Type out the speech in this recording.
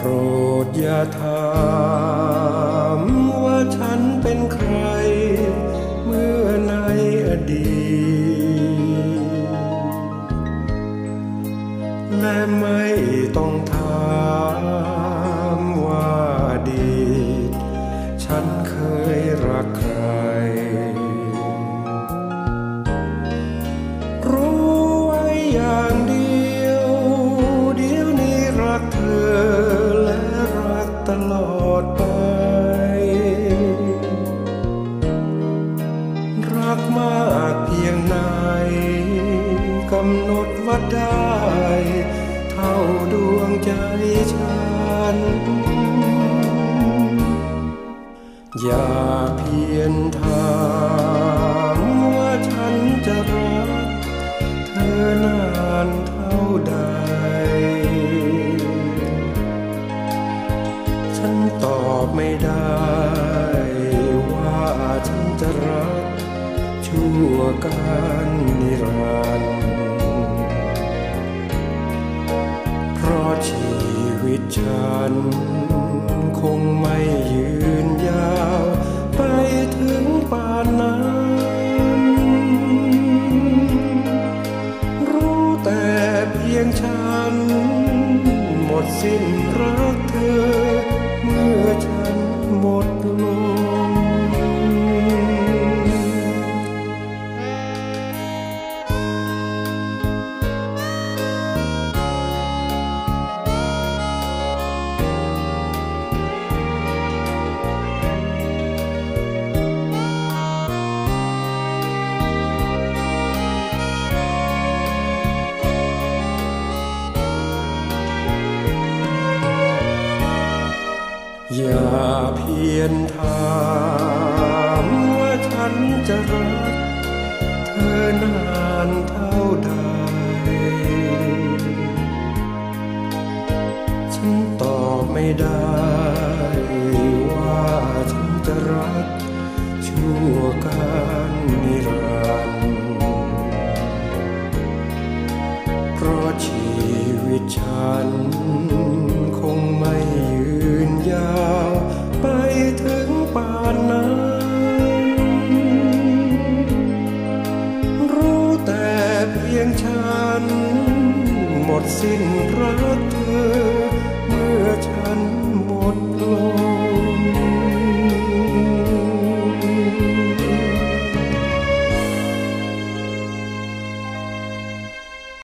โปรดอย่าถามว่าฉันเป็นใคร เมื่อในอดีต และไม่ต้องถามำหนดวัดได้ เท่าดวงใจฉัน อย่าเพียนทาง ฉันคงไม่ยืนยาวไปถึงป่านนั้นรู้แต่เพียงฉัน หมดสิ้นรักเธอ เมื่อฉันหมด เพียนถามว่าฉันจะรักเธอนานเท่าใด ฉันตอบไม่ได้ว่าฉันจะรักชั่วการนิรันดร์เพราะชีวิตฉันียงฉัน หมดสิ้นรักเธอ